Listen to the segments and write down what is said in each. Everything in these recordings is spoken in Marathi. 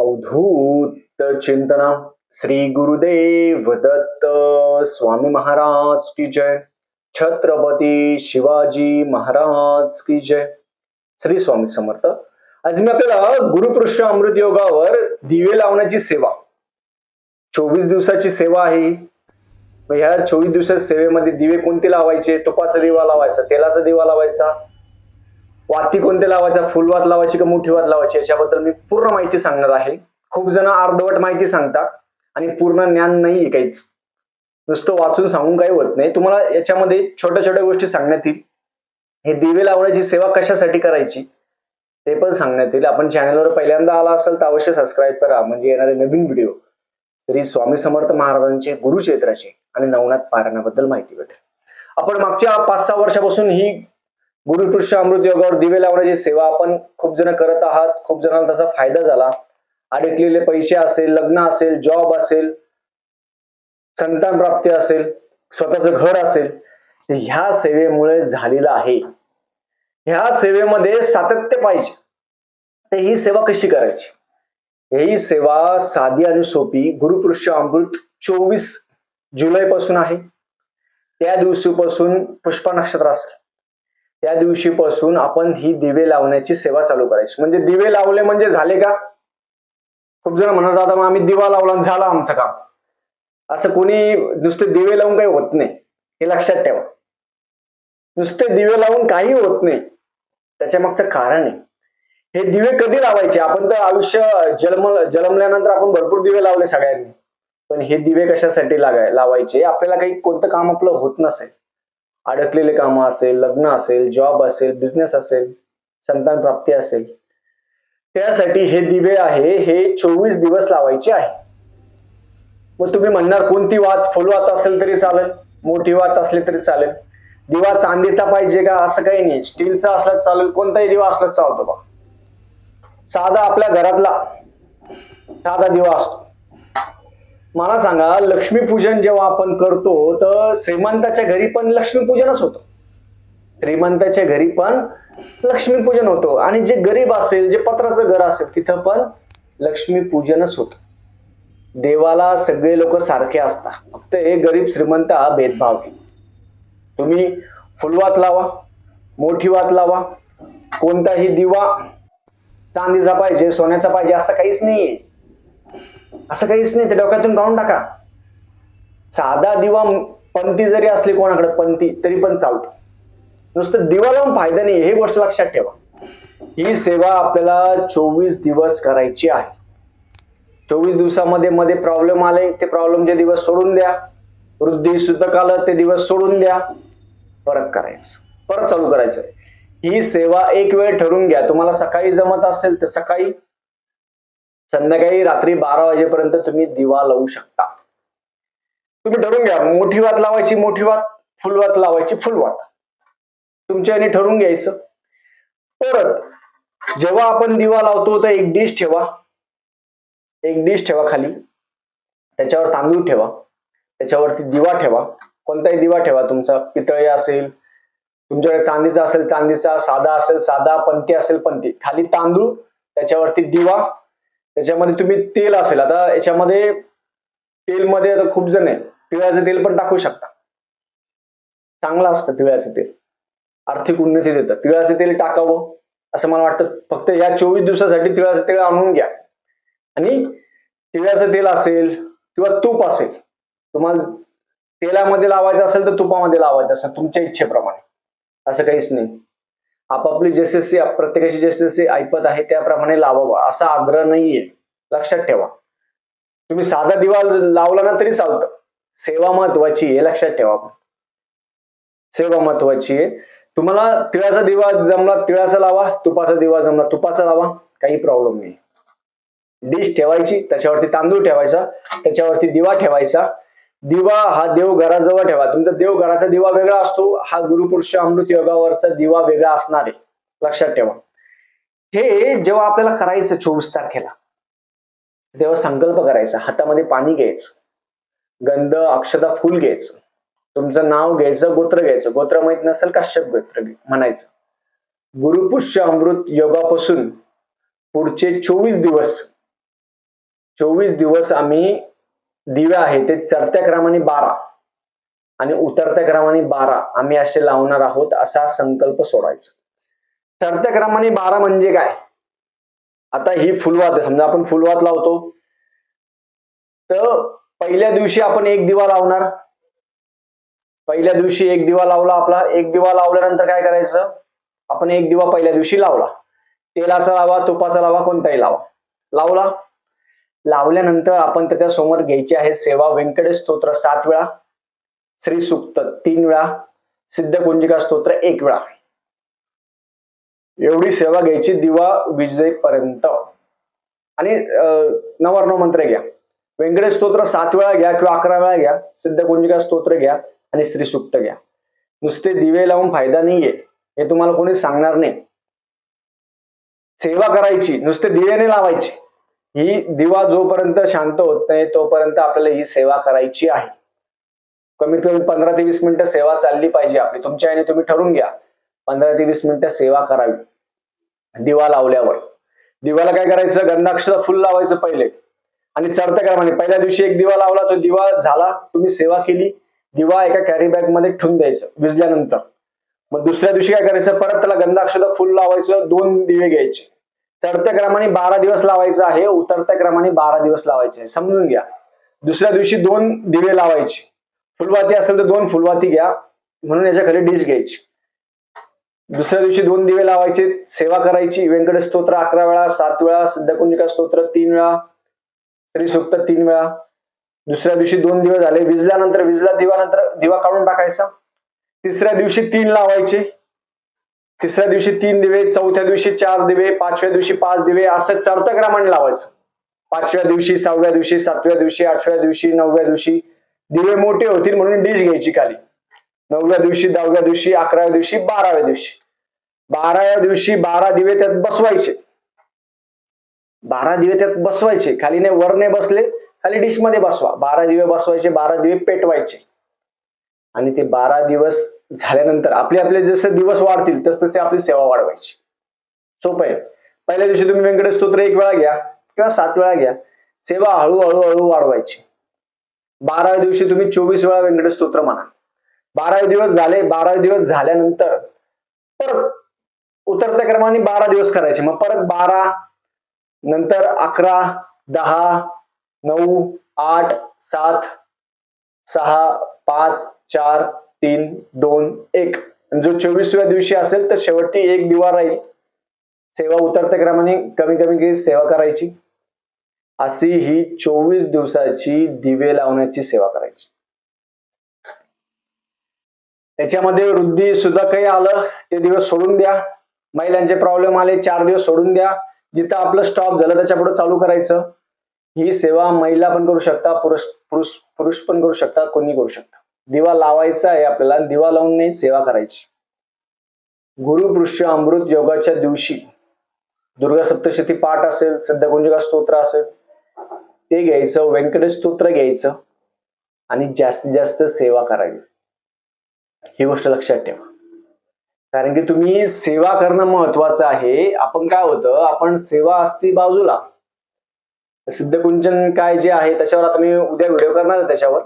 अवधूत चिंतना श्री गुरुदेव दत्त स्वामी महाराज की जय। छत्रपती शिवाजी महाराज की जय। श्री स्वामी समर्थ। आज मी आपल्याला गुरुपृष्ठ अमृत योगावर दिवे लावण्याची सेवा चोवीस दिवसाची सेवा आहे. ह्या चोवीस दिवसाच्या सेवेमध्ये दिवे कोणते लावायचे? तुपाचा दिवा लावायचा तेलाचा दिवा लावायचा वाती कोणते लावायचा? फुलवात लावायची का मोठी वात लावायची? याच्याबद्दल मी पूर्ण माहिती सांगणार आहे. खूप जण अर्धवट माहिती सांगतात आणि पूर्ण ज्ञान नाही काहीच. नुसतं वाचून सांगून काही होत नाही. तुम्हाला याच्यामध्ये छोट्या छोट्या गोष्टी सांगण्यात येईल. हे दिवे लावण्याची सेवा कशासाठी करायची? ते पण सांगण्यात येईल. आपण चॅनलवर पहिल्यांदा आला असेल तर अवश्य सबस्क्राईब करा. म्हणजे येणारे नवीन व्हिडिओ श्री स्वामी समर्थ महाराजांचे गुरुक्षेत्राचे आणि नवनाथ पारायणाबद्दल माहिती भेटेल. आपण मागच्या पाच सहा वर्षापासून ही गुरुपृष्ठ अमृत योगावर दिवे लावण्याची सेवा आपण खूप जण करत आहात. खूप जणांना त्याचा फायदा झाला. अडकलेले पैसे असेल लग्न असेल जॉब असेल संतान प्राप्ती असेल स्वतःचं घर असेल ह्या सेवेमुळे झालेलं आहे. ह्या सेवेमध्ये सातत्य पाहिजे. तर ही सेवा कशी करायची? ही सेवा साधी आणि सोपी गुरुपृष्ठ अमृत चोवीस जुलै पासून आहे. त्या दिवशीपासून पुष्पा नक्षत्र असेल. त्या दिवशीपासून आपण ही दिवे लावण्याची सेवा चालू करायची. म्हणजे दिवे लावले म्हणजे झाले का? खूप जण म्हणत आता मग आम्ही दिवा लावला झाला आमचं काम. असं कोणी नुसते दिवे लावून काही होत नाही. हे लक्षात ठेवा. नुसते दिवे लावून काही होत नाही. त्याच्या मागचं कारण आहे. हे दिवे कधी लावायचे? आपण तर आयुष्य जन्म जन्मल्यानंतर आपण भरपूर दिवे लावले सगळ्यांनी. पण हे दिवे कशासाठी लागाय लावायचे? आपल्याला काही कोणतं काम आपलं होत नसेल. अडकलेले कामं असेल लग्न असेल जॉब असेल बिझनेस असेल संतान प्राप्ती असेल. त्यासाठी हे दिवे आहे हे चोवीस दिवस लावायचे आहे. मग तुम्ही म्हणणार कोणती वात फुलवात असेल तरी चालेल मोठी वात असली तरी चालेल. दिवा चांदीचा पाहिजे का असं काही नाही. स्टीलचा असला चालेल कोणताही दिवा असला चालतो बा. साधा आपल्या घरातला साधा दिवा असतो. मला सांगा लक्ष्मीपूजन जेव्हा आपण करतो तर श्रीमंताच्या घरी पण लक्ष्मीपूजनच होतं. श्रीमंताच्या घरी पण लक्ष्मीपूजन होतं. आणि जे गरीब असेल जे पत्राचं घर असेल तिथं पण लक्ष्मीपूजनच होतं. देवाला सगळे लोक सारखे असतात. फक्त हे गरीब श्रीमंत हा भेदभाव आहे. तुम्ही फुलवात लावा मोठी वात लावा कोणताही दिवा चांदीचा पाहिजे सोन्याचा पाहिजे असं काहीच नाहीये. असं काहीच नाही ते डोक्यातून काढून टाका. साधा दिवा पंथी जरी असली कोणाकडे पंथी तरी पण चालतो. नुसतं दिवा लावून फायदा नाही हे गोष्ट लक्षात ठेवा. ही सेवा आपल्याला चोवीस दिवस करायची आहे. चोवीस दिवसामध्ये मध्ये प्रॉब्लेम आले ते प्रॉब्लेमचे दिवस सोडून द्या. वृद्धी सुतक आलं ते दिवस सोडून द्या. परत करायचं. परत चालू करायचं. ही सेवा एक वेळ ठरून घ्या. तुम्हाला सकाळी जमत असेल तर सकाळी संध्याकाळी रात्री बारा वाजेपर्यंत तुम्ही दिवा लावू शकता. तुम्ही ठरवून घ्या मोठी वात लावायची मोठी वात फुलवात लावायची फुलवात तुमच्या ठरवून घ्यायचं. परत जेव्हा आपण दिवा लावतो तर एक डिश ठेवा. एक डिश ठेवा खाली. त्याच्यावर तांदूळ ठेवा. त्याच्यावरती दिवा ठेवा. कोणताही दिवा ठेवा. तुमचा पितळी असेल तुमच्याकडे चांदीचा असेल चांदीचा साधा असेल साधा पंथी असेल पंथी खाली तांदूळ त्याच्यावरती दिवा त्याच्यामध्ये तुम्ही तेल असेल आता याच्यामध्ये तेलमध्ये आता खूप जण आहे तिळाचं तेल पण टाकू शकता. चांगलं असतं तिळाचं तेल. आर्थिक उन्नती देतं. तिळाचं तेल टाकावं असं मला वाटतं. फक्त या चोवीस दिवसासाठी तिळाचं तेल आणून घ्या. आणि तिळाचं तेल असेल किंवा तूप असेल तुम्हाला तेलामध्ये लावायचं असेल तर तुपामध्ये लावायचं असेल तुमच्या इच्छेप्रमाणे. असं काहीच नाही. आपापली जसे प्रत्येकाची जसे ऐपत आहे त्याप्रमाणे लावावं असा आग्रह नाहीये. लक्षात ठेवा. तुम्ही साधा दिवा लावला ना तरी चालतं. सेवा महत्वाची आहे लक्षात ठेवा. सेवा महत्वाची आहे. तुम्हाला तिळाचा दिवा जमला तिळाचा लावा तुपाचा दिवा जमला तुपाचा लावा काही प्रॉब्लेम नाही. डिश ठेवायची त्याच्यावरती तांदूळ ठेवायचा त्याच्यावरती दिवा ठेवायचा दिवा हा देव घराजवळ ठेवा. तुमचा देव घराचा दिवा वेगळा असतो हा गुरुपुरुष अमृत योगावरचा दिवा वेगळा असणार आहे. लक्षात ठेवा. हे जेव्हा आपल्याला करायचं चोवीस तारखेला तेव्हा संकल्प करायचा. हातामध्ये पाणी घ्यायचं. गंध अक्षता फुल घ्यायचं. तुमचं नाव घ्यायचं गोत्र घ्यायचं. गोत्र माहीत नसेल काश्यप गोत्र म्हणायचं. गुरुपुष्य अमृत योगापासून पुढचे चोवीस दिवस चोवीस दिवस आम्ही दिवे आहे ते चढत्या क्रमाने बारा. आणि उतरत्या क्रमाने बारा. आम्ही असे लावणार आहोत असा संकल्प सोडायचा. चढत्या क्रमाने बारा म्हणजे काय? आता ही फुलवात आहे. समजा आपण फुलवात लावतो. तर पहिल्या दिवशी आपण एक दिवा लावणार. पहिल्या दिवशी एक दिवा लावला आपला. एक दिवा लावल्यानंतर काय करायचं? आपण एक दिवा पहिल्या दिवशी लावला. तेलाचा लावा तुपाचा लावा कोणताही लावा. लावला. लावल्यानंतर आपण त्याच्यासमोर घ्यायची आहे सेवा. व्यंकटेश स्तोत्र सात वेळा श्री सुक्त तीन वेळा सिद्ध कुंजिका स्तोत्र एक वेळा. एवढी सेवा घ्यायची दिवा विजयपर्यंत आणि नवर्ण मंत्र घ्या. व्यंकटेश स्तोत्र सात वेळा घ्या किंवा अकरा वेळा घ्या सिद्ध कुंजिका स्तोत्र घ्या आणि श्री सुक्त घ्या. नुसते दिवे लावून फायदा नाहीये हे तुम्हाला कोणी सांगणार नाही. सेवा करायची नुसते दिव्याने लावायची. ही दिवा जोपर्यंत शांत होत नाही तोपर्यंत आपल्याला ही सेवा करायची आहे. कमीत कमी पंधरा ते वीस मिनिटं सेवा चालली पाहिजे आपली. तुमच्या आईने तुम्ही ठरवून घ्या. पंधरा ते वीस मिनिटं सेवा करावी. दिवा लावल्यावर. दिवाला काय करायचं? गंधाक्षर फुल लावायचं पहिले. आणि चढत्या क्रमाने पहिल्या दिवशी एक दिवा लावला तो दिवा झाला तुम्ही सेवा केली दिवा एका कॅरी बॅगमध्ये ठेवून द्यायचं विजल्यानंतर. मग दुसऱ्या दिवशी काय करायचं? परत त्याला गंधाक्षर फुल लावायचं दोन दिवे घ्यायचे. चढत्या क्रमाने बारा दिवस लावायचं आहे उतरत्या क्रमाने बारा दिवस लावायचे आहे. समजून घ्या. दुसऱ्या दिवशी दोन दिवे लावायचे. फुलवाती असेल तर दोन फुलवाती घ्या. म्हणून याच्या खाली डिश घ्यायची. दुसऱ्या दिवशी दोन दिवे लावायचे. सेवा करायची. व्यंकटेश स्तोत्र अकरा वेळा सात वेळा सिद्धकुंजिका स्तोत्र तीन वेळा श्रीसुक्त तीन वेळा. दुसऱ्या दिवशी दोन दिवे झाले. विजल्यानंतर विजला दिवानंतर दिवा काढून टाकायचा. तिसऱ्या दिवशी तीन लावायचे. तिसऱ्या दिवशी तीन दिवे चौथ्या दिवशी चार दिवे पाचव्या दिवशी पाच दिवे असं चढत्या लावायचं. पाचव्या दिवशी सहाव्या दिवशी सातव्या दिवशी आठव्या दिवशी नवव्या दिवशी दिवे मोठे होतील म्हणून डिश घ्यायची खाली. नवव्या दिवशी दहाव्या दिवशी अकराव्या दिवशी बाराव्या दिवशी. बाराव्या दिवशी बारा दिवे त्यात बसवायचे. बारा दिवे त्यात बसवायचे. खाली नाही वर नाही बसले खाली डिशमध्ये बसवा. बारा दिवे बसवायचे बारा दिवे पेटवायचे. आणि ते बारा दिवस झाल्यानंतर आपले आपले जसे दिवस वाढतील तस तसे आपली सेवा वाढवायची. सोपं आहे. पहिल्या दिवशी तुम्ही व्यंकटेश स्तोत्र एक वेळा घ्या किंवा सात वेळा घ्या. सेवा हळूहळू हळू वाढवायची. बाराव्या दिवशी तुम्ही चोवीस वेळा व्यंकटेश स्तोत्र म्हणा. बारावे दिवस झाले बारावे दिवस झाल्यानंतर परत उतरत्या क्रमाने बारा दिवस करायचे. मग परत बारा नंतर अकरा दहा नऊ आठ सात सहा पाच चार तीन दोन एक. जो चोवीसव्या दिवशी असेल तर शेवटी एक दिवा राहील. सेवा उतरत्या क्रमाने कमी कमी कमी सेवा करायची. अशी ही चोवीस दिवसाची दिवे लावण्याची सेवा करायची. त्याच्यामध्ये वृद्धी सुद्धा काही आलं ते दिवस सोडून द्या. महिलांचे प्रॉब्लेम आले चार दिवस सोडून द्या. जिथं आपलं स्टॉप झालं त्याच्या पुढे चालू करायचं. ही सेवा महिला पण करू शकता पुरुष पुरुष पुरुष पण करू शकता कोणी करू शकता. दिवा लावायचा आहे आपल्याला दिवा लावून नाही सेवा करायची. गुरुपृष्य अमृत योगाच्या दिवशी दुर्गा सप्तशती पाठ असेल सध्या स्तोत्र असेल ते घ्यायचं व्यंकटेश स्तोत्र घ्यायचं आणि जास्तीत जास्त सेवा करावी. ही गोष्ट लक्षात ठेवा. कारण की तुम्ही सेवा करणं महत्वाचं आहे. आपण काय होतं आपण सेवा असती बाजूला. सिद्धकुंचन काय जे आहे त्याच्यावर आता मी उद्या व्हिडिओ करणार आहे त्याच्यावर.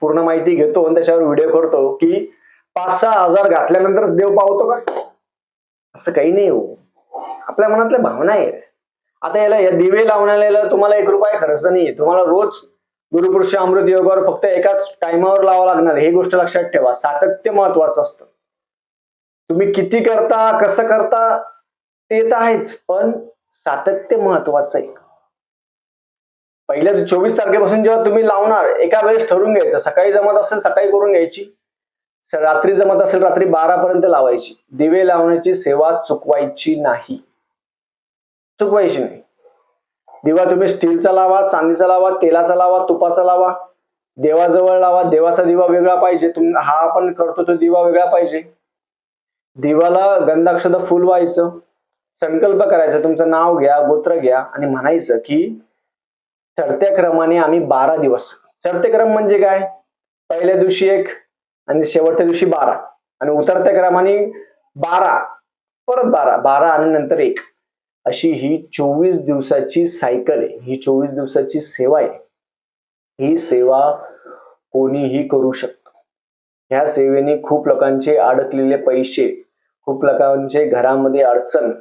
पूर्ण माहिती घेतो आणि त्याच्यावर व्हिडिओ करतो की पाच सहा हजार घातल्यानंतरच देव पावतो का? असं काही नाही हो. आपल्या मनातल्या भावना आहे आता याला या दिवे लावण्याला तुम्हाला एक रुपया खर्च नाहीये तुम्हाला रोज गुरुपुरुष अमृत योगावर फक्त एकाच टायमावर लावा लागणार. हे गोष्ट लक्षात ठेवा. सातत्य महत्वाचं असतं. तुम्ही किती करता कसं करता ते तर आहेच पण सातत्य महत्वाचं आहे. पहिल्या चोवीस तारखेपासून जेव्हा तुम्ही लावणार एका वेळेस ठरवून घ्यायचं. सकाळी जमत असेल सकाळी करून घ्यायची. रात्री जमत असेल रात्री बारा पर्यंत लावायची. दिवे लावण्याची सेवा चुकवायची नाही. चुकवायची नाही. दिवा तुम्ही स्टीलचा लावा चांदीचा लावा तेलाचा लावा तुपाचा लावा. देवाजवळ लावा. देवाचा दिवा वेगळा पाहिजे. तुम हा आपण करतो तो दिवा वेगळा पाहिजे. दिवाला गंधाक्षद फुल व्हायचं. संकल्प करायचा. तुमचं नाव घ्या गोत्र घ्या आणि म्हणायचं की चढत्या क्रमाने आम्ही बारा दिवस. चढते क्रम म्हणजे काय? पहिल्या दिवशी एक आणि शेवटच्या दिवशी बारा. आणि उतरत्या क्रमाने बारा. परत बारा. बारा आणि नंतर एक. अशी ही चोवीस दिवसाची सायकल आहे. ही चोवीस दिवसाची सेवा आहे. ही सेवा कोणीही करू शकतो. ह्या सेवेने खूप लोकांचे अडकलेले पैसे खूप लोकांचे घरामध्ये अडचण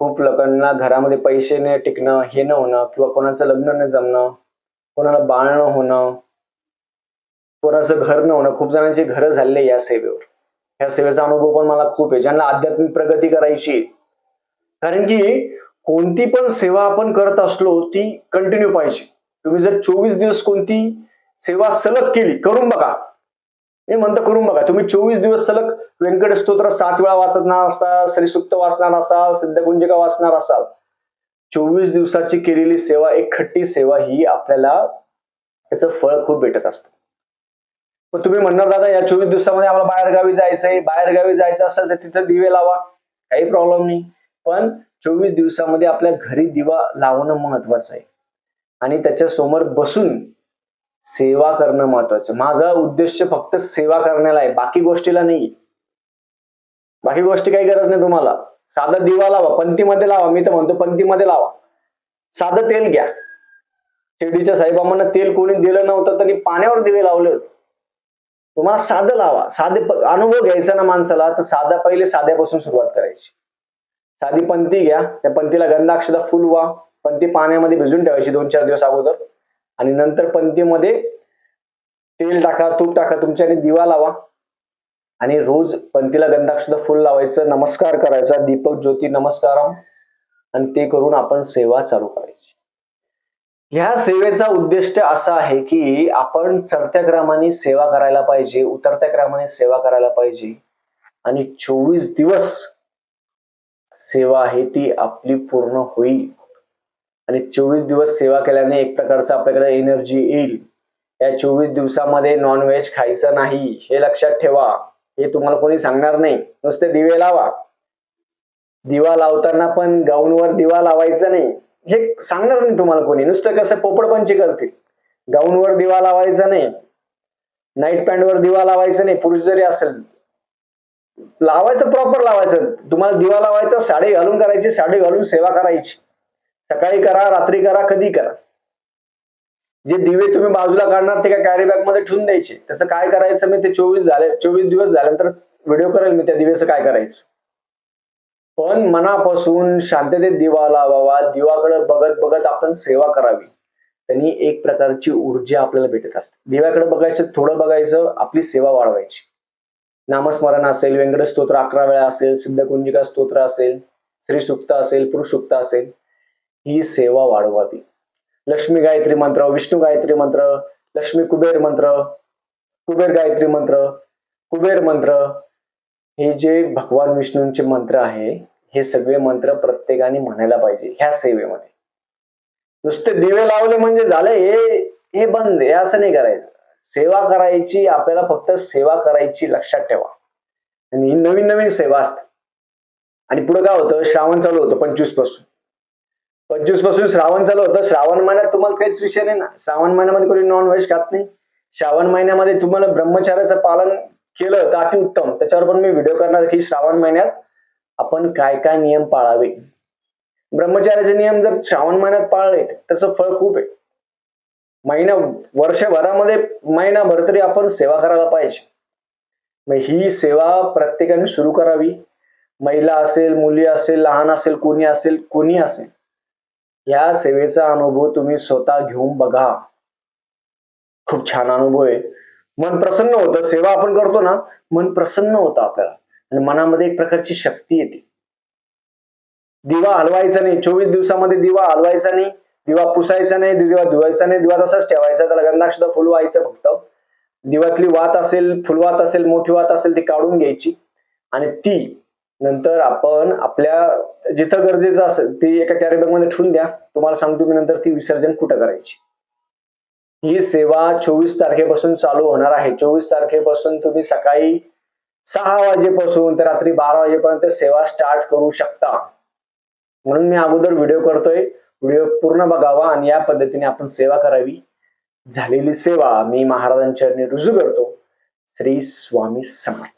खूप लोकांना घरामध्ये पैसे न टिकणं हे न होणं किंवा कोणाचं लग्न न जमणं कोणाला बाळ न होणं कोणाचं घर न होणं खूप जणांची घरं झालेले या सेवेवर. या सेवेचा अनुभव पण मला खूप आहे. ज्यांना आध्यात्मिक प्रगती करायची कारण की कोणती पण सेवा आपण करत असलो ती कंटिन्यू पाहिजे. तुम्ही जर चोवीस दिवस कोणती सेवा सलग केली करून बघा. मी म्हणतो करून बघा. तुम्ही चोवीस दिवस सलग व्यंकट स्तोत्र सात वेळा वाचणार असाल श्रीसुक्त वाचणार असाल सिद्धगुंजिका वाचणार असाल. चोवीस दिवसाची केलेली सेवा एक खट्टी सेवा ही आपल्याला त्याचं फळ खूप भेटत असतं. मग तुम्ही म्हणणार दादा या चोवीस दिवसामध्ये आम्हाला बाहेरगावी जायचंय. बाहेरगावी जायचं असेल तर तिथं दिवे लावा. काही प्रॉब्लेम नाही. पण चोवीस दिवसामध्ये आपल्या घरी दिवा लावणं महत्वाचं आहे. आणि त्याच्यासमोर बसून सेवा करणं महत्वाचं. माझा उद्देश फक्त सेवा करण्याला आहे बाकी गोष्टीला नाही बाकी गोष्टी काही गरज नाही तुम्हाला. साधा दिवा लावा पंथीमध्ये लावा मी तर म्हणतो पंथीमध्ये लावा. साधं तेल घ्या. शिर्डीच्या साईबाबांना तेल कोणी दिलं नव्हतं तरी पाण्यावर दिवे लावले होते. तुम्हाला साधं लावा. साधे अनुभव घ्यायचा ना माणसाला तर साधा पहिले साध्यापासून सुरुवात करायची. साधी पंथी घ्या. त्या पंथीला गंधाक्षदा फुलवा. पंथी पाण्यामध्ये भिजून ठेवायची दोन चार दिवस अगोदर. आणि नंतर पंथीमध्ये तेल टाका तूप टाका तुमच्याने दिवा लावा. आणि रोज पंथीला गंधाक्षदा फुल लावायचं नमस्कार करायचा. दीपक ज्योती नमस्काराम. आणि ते करून आपण सेवा चालू करायची. ह्या सेवेचा उद्दिष्ट असा आहे की आपण चढत्या क्रमाने सेवा करायला पाहिजे उतरत्या क्रमाने सेवा करायला पाहिजे. आणि चोवीस दिवस सेवा आहे ती आपली पूर्ण होईल. आणि चोवीस दिवस सेवा केल्याने एक प्रकारचं आपल्याकडे एनर्जी येईल. या चोवीस दिवसामध्ये नॉनव्हेज खायचं नाही हे लक्षात ठेवा. हे तुम्हाला कोणी सांगणार नाही. नुसते दिवे लावा. दिवा लावताना पण गाऊनवर दिवा लावायचा नाही. हे सांगणार नाही तुम्हाला कोणी. नुसतं कसं पोपडपंची करतील. गाऊनवर दिवा लावायचा नाही. नाईट पॅन्टवर दिवा लावायचा नाही. पुरुष जरी असेल लावायचं प्रॉपर लावायचं. तुम्हाला दिवा लावायचा साडी घालून करायची साडी घालून सेवा करायची. सकाळी करा रात्री करा कधी करा. जे दिवे तुम्ही बाजूला काढणार ते काय कॅरी बॅगमध्ये ठेवून द्यायचे. त्याचं काय करायचं मी ते चोवीस झाले चोवीस दिवस झाल्यानंतर व्हिडिओ करेल मी त्या दिव्याचं काय करायचं. पण मनापासून शांततेत दिवा लावावा दिवाकडे बघत बघत आपण सेवा करावी. त्यांनी एक प्रकारची ऊर्जा आपल्याला भेटत असते. दिव्याकडे बघायचं थोडं बघायचं आपली सेवा वाढवायची. नामस्मरण असेल व्यंकटेश स्तोत्र अकरा वेळा असेल सिद्धकुंजिका स्तोत्र असेल श्री सुप्त असेल पुरुष सुप्त असेल ही सेवा वाढवावी. लक्ष्मी गायत्री मंत्र विष्णू गायत्री मंत्र लक्ष्मी कुबेर मंत्र कुबेर गायत्री मंत्र कुबेर मंत्र हे जे भगवान विष्णूंचे मंत्र आहे हे सगळे मंत्र प्रत्येकाने म्हणायला पाहिजे ह्या सेवेमध्ये. नुसते दिवे लावले म्हणजे झालं हे हे बंद हे असं नाही करायचं. सेवा करायची आपल्याला फक्त सेवा करायची लक्षात ठेवा. आणि ही नवीन नवीन सेवा असते आणि पुढे काय होतं? श्रावण चालू होतं पंचवीसपासून. पंचवीसपासून श्रावण चालू होतं. श्रावण महिन्यात तुम्हाला काहीच विषय नाही ना. श्रावण महिन्यामध्ये कोणी नॉन व्हेज खात नाही. श्रावण महिन्यामध्ये तुम्हाला ब्रह्मचार्याचं पालन केलं तर अतिउत्तम त्याच्यावर पण मी व्हिडिओ करणार की श्रावण महिन्यात आपण काय काय नियम पाळावे. ब्रह्मचार्याचे नियम जर श्रावण महिन्यात पाळले त्याचं फळ खूप आहे. महिना वर्षभरामध्ये महिनाभर तरी आपण सेवा करायला पाहिजे. मग ही सेवा प्रत्येकाने सुरू करावी. महिला असेल मुली असेल लहान असेल कोणी असेल कोणी असेल. या सेवेचा अनुभव तुम्ही स्वतः घेऊन बघा. खूप छान अनुभव आहे. मन प्रसन्न होतं. सेवा आपण करतो ना मन प्रसन्न होतं आपल्याला. आणि मनामध्ये एक प्रकारची शक्ती येते. दिवा हलवायचा नाही. चोवीस दिवसामध्ये दिवा हलवायचा नाही. दिवा पुसायचा नाही. दिवा धुवायचा नाही. दिवा तसाच ठेवायचा. त्याला गंधाक्षर फुलवायचं फक्त. दिव्यातली वात असेल फुलवात असेल मोठी वात असेल ती काढून घ्यायची. आणि ती नंतर आपण आपल्या जिथं गरजेचं असेल ती एका कॅरी बॅगमध्ये ठेवून द्या. तुम्हाला सांगतो मी नंतर ती विसर्जन कुठं करायची. ही सेवा चोवीस तारखेपासून चालू होणार आहे. चोवीस तारखेपासून तुम्ही सकाळी सहा वाजेपासून तर रात्री बारा वाजेपर्यंत सेवा स्टार्ट करू शकता. म्हणून मी अगोदर व्हिडिओ करतोय. व्हिडिओ पूर्ण बघावा आणि या पद्धतीने आपण सेवा करावी. झालेली सेवा मी महाराजांच्या रुजू करतो. श्री स्वामी समर्थ.